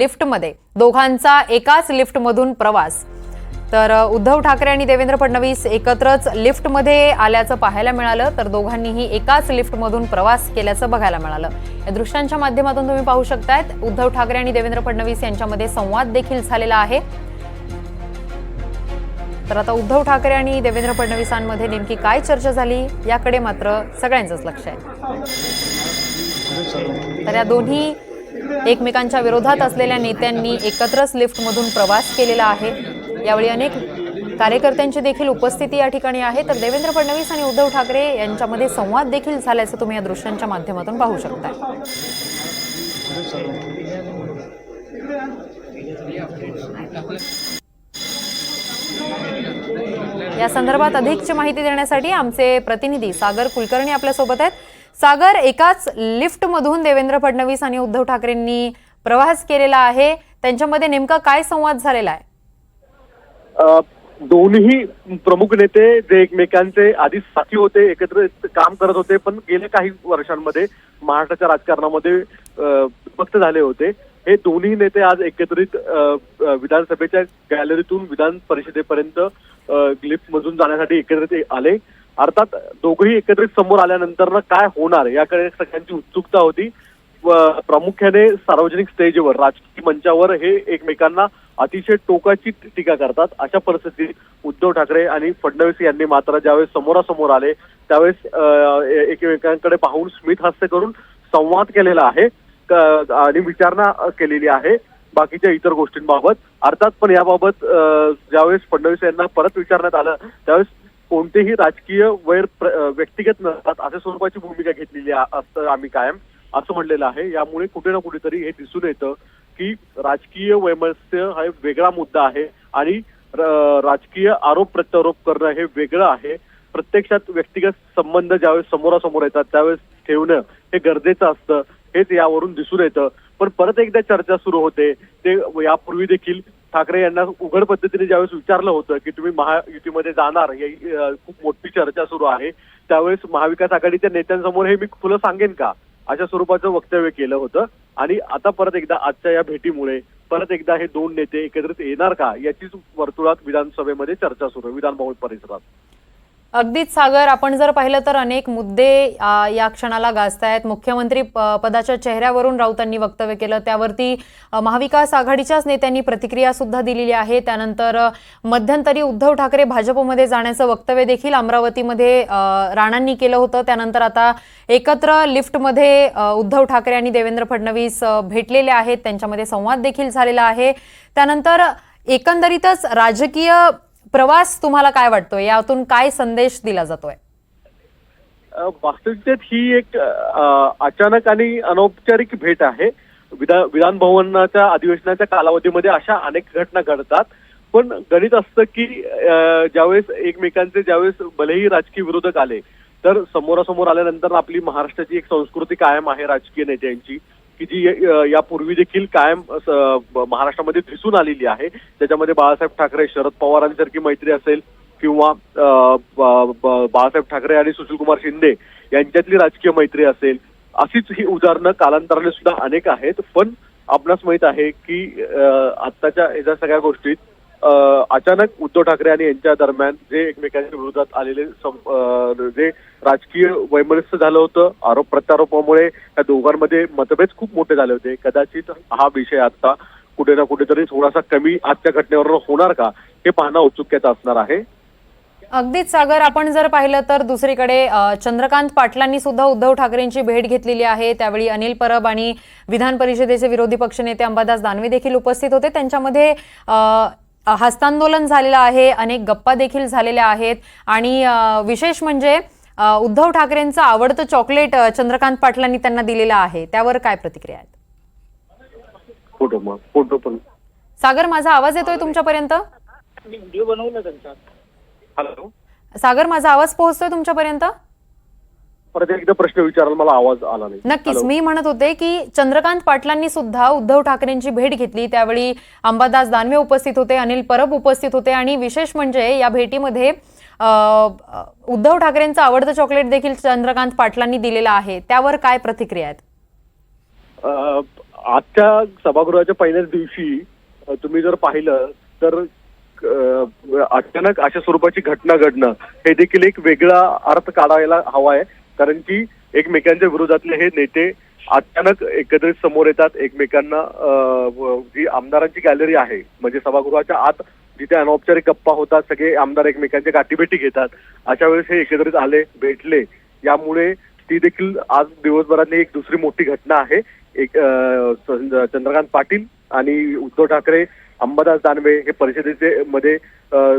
लिफ्टमध्ये. दोघांचा एकाच लिफ्टमधून प्रवास. तर उद्धव ठाकरे आणि देवेंद्र फडणवीस एकत्रच लिफ्टमध्ये आल्याचं पाहायला मिळालं. तर दोघांनीही एकाच लिफ्टमधून प्रवास केल्याचं बघायला मिळालं. या दृश्यांच्या माध्यमातून तुम्ही पाहू शकतायत उद्धव ठाकरे आणि देवेंद्र फडणवीस यांच्यामध्ये संवाद देखील झालेला आहे. तर आता उद्धव ठाकरे आणि देवेंद्र फडणवीसांमध्ये नेमकी काय चर्चा झाली याकडे मात्र सगळ्यांचंच लक्ष आहे. तर या दोन्ही एकमेकांच्या विरोधात असलेल्या नेत्यांनी एकत्रच लिफ्टमधून प्रवास केलेला आहे. यावेळी अनेक कार्यकर्त्यांची देखील उपस्थिती या ठिकाणी आहे. तर देवेंद्र फडणवीस आणि उद्धव ठाकरे यांच्यामध्ये संवाद देखील झाल्याचं तुम्ही या दृश्यांच्या माध्यमातून पाहू शकता या संदर्भात अधिकची माहिती देण्यासाठी आमचे प्रतिनिधी सागर कुलकर्णी आपल्यासोबत आहेत. सागर एकाच लिफ्टमधून देवेंद्र फडणवीस आणि उद्धव ठाकरेंनी प्रवास केलेला आहे. त्यांच्यामध्ये नेमका काय संवाद झालेला आहे? दोन्ही प्रमुख नेते जे एकमेकांचे आधी साथी होते एकत्र काम करत होते पण गेल्या काही वर्षांमध्ये महाराष्ट्राच्या राजकारणामध्ये विभक्त झाले होते. हे दोन्ही नेते आज एकत्रित विधानसभेच्या गॅलरीतून विधान परिषदेपर्यंत लिफ्ट मधून जाण्यासाठी एकत्रित आले. अर्थात दोघेही एकत्रित समोर आल्यानंतर काय होणार याकडे सगळ्यांची उत्सुकता होती. प्रामुख्याने सार्वजनिक स्टेजवर राजकीय मंचावर हे एकमेकांना अतिशय टोकाची टीका करतात. अशा परिस्थितीत उद्धव ठाकरे आणि फडणवीस यांनी मात्र ज्यावेळेस समोरासमोर आले त्यावेळेस अं, एकमेकांकडे पाहून स्मित हास्य करून संवाद केलेला आहे. आणि विचारणा केलेली आहे बाकीच्या इतर गोष्टींबाबत. अर्थात पण याबाबत ज्यावेळेस फडणवीस यांना परत विचारण्यात आलं त्यावेळेस कोणतेही राजकीय वैर प्र- व्यक्तिगत नसतात अशा स्वरूपाची भूमिका घेतलेली असतं आम्ही कायम असं म्हणलेलं आहे. यामुळे कुठे ना कुठेतरी हे दिसून येतं की राजकीय वैमनस्य हा एक वेगळा मुद्दा आहे आणि राजकीय आरोप प्रत्यारोप करणं हे वेगळं आहे. प्रत्यक्षात व्यक्तिगत संबंध ज्यावेळेस समोरासमोर येतात त्यावेळेस ठेवणं हे गरजेचं असतं हेच यावरून दिसून येतं. पण परत एकदा चर्चा सुरू होते ते यापूर्वी देखील ठाकरे यांना उघड पद्धतीने ज्यावेळेस विचारलं होतं की तुम्ही महायुतीमध्ये जाणार ही खूप मोठी चर्चा सुरू आहे. त्यावेळेस महाविकास आघाडीच्या नेत्यांसमोर हे मी खुलं सांगेन का? अशा स्वरूपाचं वक्तव्य केलं होतं. आणि आता परत एकदा आजच्या या भेटीमुळे परत एकदा हे दोन नेते एकत्रित येणार का? याचीच वर्तुळात विधानसभेमध्ये चर्चा सुरू आहे विधानभवन परिसरात. अगदीच सागर आपण जर पाहिलं तर अनेक मुद्दे या क्षणाला गाजतायत. मुख्यमंत्री प- पदाच्या चेहऱ्यावरून राऊतांनी वक्तव्य केलं. त्यावरती महाविकास आघाडीच्याच नेत्यांनी प्रतिक्रिया सुद्धा दिलेली आहे. त्यानंतर मध्यंतरी उद्धव ठाकरे भाजपमध्ये जाण्याचं वक्तव्य देखील अमरावतीमध्ये राणांनी केलं होतं. त्यानंतर आता एकत्र लिफ्टमध्ये उद्धव ठाकरे आणि देवेंद्र फडणवीस भेटलेले आहेत. त्यांच्यामध्ये संवाद देखील झालेला आहे. त्यानंतर एकंदरीतच राजकीय प्रवास तुम्हाला काय वाटतोय? यातून काय संदेश दिला जातोय? वास्तविकतेत ही एक अचानक आणि अनौपचारिक भेट आहे. विधान विधान भवनाच्या अधिवेशनाच्या कालावधीमध्ये अशा अनेक घटना घडतात. पण गणित असतं की ज्यावेळेस एकमेकांचे ज्यावेळेस भलेही राजकीय विरोधक आले तर समोरासमोर आल्यानंतर आपली महाराष्ट्राची एक संस्कृती कायम आहे राजकीय नेत्यांची. की जी यापूर्वी देखील कायम महाराष्ट्रामध्ये दिसून आलेली आहे. त्याच्यामध्ये बाळासाहेब ठाकरे शरद पवारांसारखी मैत्री असेल किंवा बाळासाहेब ठाकरे आणि सुशीलकुमार शिंदे यांच्यातली राजकीय मैत्री असेल अशीच ही उदाहरणं कालांतराने सुद्धा अनेक आहेत. पण आपणास माहीत आहे की आत्ताच्या ह्या सगळ्या गोष्टीत अचानक उद्धव ठाकरे आणि यांच्या दरम्यान जे एकमेकांच्या विरोधात आलेले जे राजकीय वैमनस्य झालं होतं आरोप प्रत्यारोपामुळे या दोघांमध्ये मतभेद खूप मोठे झाले होते. कदाचित हा विषय आता कुठे ना कुठेतरी थोडासा कमी आजच्या घटनेवर होणार का हे पाहणं औत्सुक्याचं असणार आहे. अगदीच सागर आपण जर पाहिलं तर दुसरीकडे चंद्रकांत पाटलांनी सुद्धा उद्धव ठाकरेंची भेट घेतलेली आहे. त्यावेळी अनिल परब आणि विधान परिषदेचे विरोधी पक्षनेते अंबादास दानवे देखील उपस्थित होते. त्यांच्यामध्ये हस्तांदोलन झालेलं आहे अनेक गप्पा देखील झालेल्या आहेत. आणि विशेष म्हणजे उद्धव ठाकरेंचं आवडतं चॉकलेट चंद्रकांत पाटलांनी त्यांना दिलेलं आहे. त्यावर काय प्रतिक्रिया आहेत? फोटो फोटो पण. सागर माझा आवाज येतोय तुमच्यापर्यंत? मी व्हिडिओ बनवला त्यांचा. हॅलो. सागर माझा आवाज पोहोचतोय तुमच्यापर्यंत? परत एकदा प्रश्न विचारायला मला आवाज आला नाही. नक्कीच. मी म्हणत होते की चंद्रकांत पाटलांनी सुद्धा उद्धव ठाकरेंची भेट घेतली. त्यावेळी अंबादास दानवे उपस्थित होते अनिल परब उपस्थित होते आणि विशेष म्हणजे या भेटीमध्ये उद्धव ठाकरेंचं आवडतं चॉकलेट देखील चंद्रकांत पाटलांनी दिलेलं आहे. त्यावर काय प्रतिक्रिया आहेत? आजच्या सभागृहाच्या पहिल्याच दिवशी तुम्ही जर पाहिलं तर अचानक अशा स्वरूपाची घटना घडणं हे देखील एक वेगळा अर्थ काढायला हवा आहे. कारण की एकमेकांच्या विरोधातले हे नेते अचानक एकत्रित समोर येतात. एकमेकांना जी आमदारांची गॅलरी आहे म्हणजे सभागृहाच्या आत जिथे अनौपचारिक गप्पा होतात सगळे आमदार एकमेकांच्या गाठीभेटी घेतात. अशा वेळेस हे एकत्रित आले भेटले. यामुळे ती देखील आज दिवसभरातली एक दुसरी मोठी घटना आहे. एक चंद्रकांत पाटील आणि उद्धव ठाकरे अंबादास दानवे हे परिषदेचे मध्ये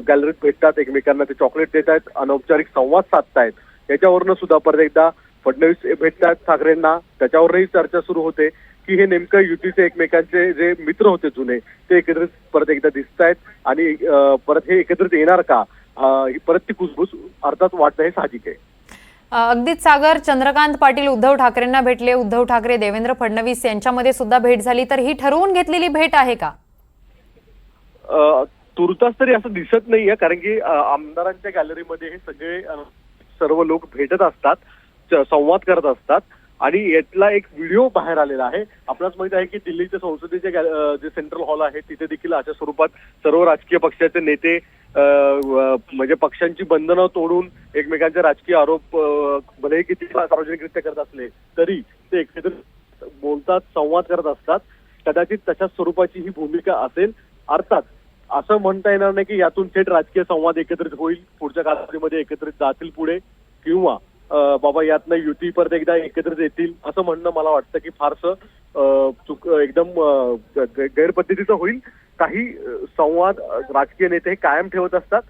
गॅलरीत भेटतात. एकमेकांना ते चॉकलेट देत आहेत. अनौपचारिक संवाद साधतायत. त्याच्यावरनं सुद्धा परत एकदा फडणवीस भेटतात ठाकरेंना. त्याच्यावरही चर्चा सुरू होते की हे नेमकं युतीचे एकमेकांचे जे मित्र होते जुने ते एकत्रित परत एकदा दिसत आहेत आणि परत हे एकत्रित येणार का? ही परत ती कुसबुस अर्थात वाटणं हे साहजिक आहे. अगदीच सागर चंद्रकांत पाटील उद्धव ठाकरेंना भेटले. उद्धव ठाकरे देवेंद्र फडणवीस यांच्यामध्ये सुद्धा भेट झाली. तर ही ठरवून घेतलेली भेट आहे का? तुर्तास तरी असं दिसत नाहीये कारण की आमदारांच्या गॅलरीमध्ये हे सगळे सर्व लोक भेटत असतात संवाद करत असतात आणि यातला एक व्हिडिओ बाहेर आलेला आहे. आपल्याला माहीत आहे की दिल्लीच्या संसदेचे जे सेंट्रल हॉल आहे तिथे देखील अशा स्वरूपात सर्व राजकीय पक्षाचे नेते म्हणजे पक्षांची बंधनं तोडून एकमेकांचे राजकीय आरोप भलेही भले किती सार्वजनिकरित्या करत असले तरी ते एकत्र बोलतात संवाद करत असतात. कदाचित तशाच स्वरूपाची ही भूमिका असेल. अर्थात असं म्हणता येणार नाही की यातून थेट राजकीय संवाद एकत्रित होईल पुढच्या कालावधीमध्ये एकत्रित जातील पुढे किंवा बाबा यातनं युती परत एकदा एकत्रित येतील असं म्हणणं मला वाटतं की फारसं चुक एकदम गैरपद्धतीचं होईल. काही संवाद राजकीय नेते हे कायम ठेवत असतात.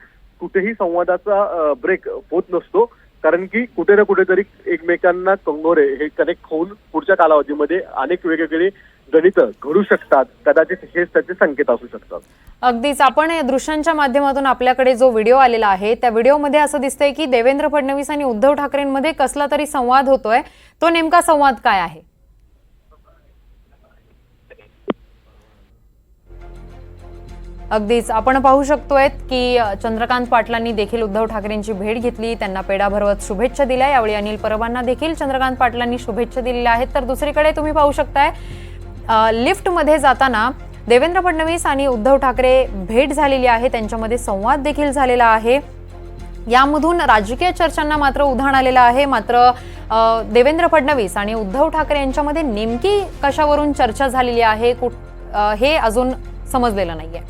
कुठेही संवादाचा ब्रेक होत नसतो. कारण की कुठे ना कुठेतरी एकमेकांना कंगोरे हे कनेक्ट होऊन पुढच्या कालावधीमध्ये अनेक वेगवेगळे गणित घडू शकतात कदाचित हेच त्याचे संकेत असू शकतात. अगदीच आपण या दृश्यांच्या माध्यमातून आपल्याकडे जो व्हिडिओ आलेला आहे त्या व्हिडिओमध्ये असं दिसतंय की देवेंद्र फडणवीस आणि उद्धव ठाकरेंमध्ये कसला तरी संवाद होतोय. तो नेमका संवाद काय आहे? अगदीच आपण पाहू शकतोय की चंद्रकांत पाटलांनी देखील उद्धव ठाकरेंची भेट घेतली त्यांना पेढा भरवत शुभेच्छा दिल्या. यावेळी अनिल परबांना देखील चंद्रकांत पाटलांनी शुभेच्छा दिलेल्या आहेत. तर दुसरीकडे तुम्ही पाहू शकताय लिफ्टमध्ये जाताना देवेंद्र फडणवीस आणि उद्धव ठाकरे भेट झालेली आहे त्यांच्यामध्ये संवाद देखील झालेला आहे. यामधून राजकीय चर्चांना मात्र उधाण आलेलं आहे मात्र देवेंद्र फडणवीस आणि उद्धव ठाकरे यांच्यामध्ये नेमकी कशावरून चर्चा झालेली आहे कुठ हे अजून समजलेलं नाहीये.